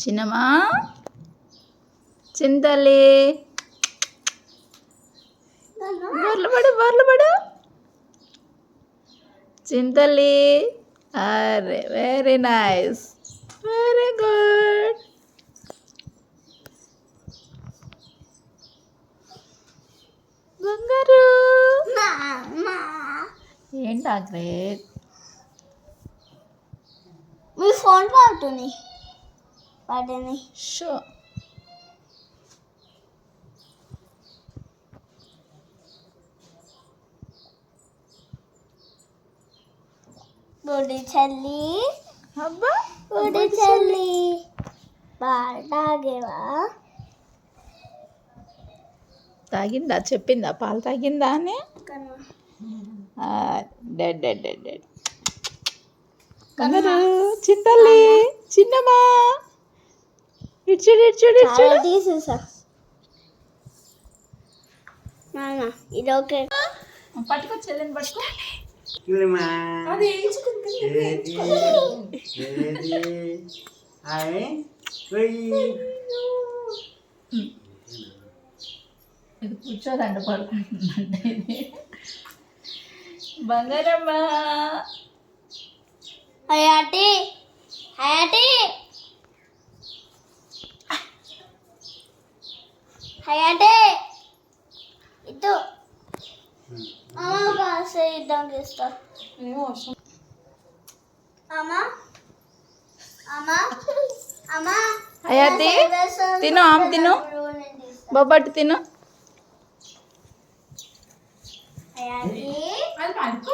చిన్నమా చింతల్లి బర్లు పడు బర్లు పడు. చింతల్లి అరే వెరీ నైస్ వెరీ గుడ్ బంగారు. ఏంటా గ్రేట్ మీ ఫోన్ పడుతుంది. పాడని షో. బుడి చల్లి. అబ్బా బుడి చల్లి. బాగాగేవా తాగిందా? చెప్పిందా? పాలు తాగిందా అని? డెడ్ డెడ్ డెడ్ డెడ్ కంగారు చింతల్లి చిన్నమా ఇచ్చుడు ఇచ్చుడు చాలా ఇచ్చుడు. తీసేసా. నాన్న ఇది ఓకే. పట్టుకో. చెల్లెని పట్టుకో. అది. ఇది కూర్చోదండి పడుకుంటుందంటే ఇది. బంగారమ్మ. హయాటి హయాటి ఇటు. అమ్మ యుద్ధం చేస్తా అమ్మ. అమ్మ. అమ్మ. హయాతి తిను ఆమె తిను. బొబ్బట్టు తిను. హయాటి అది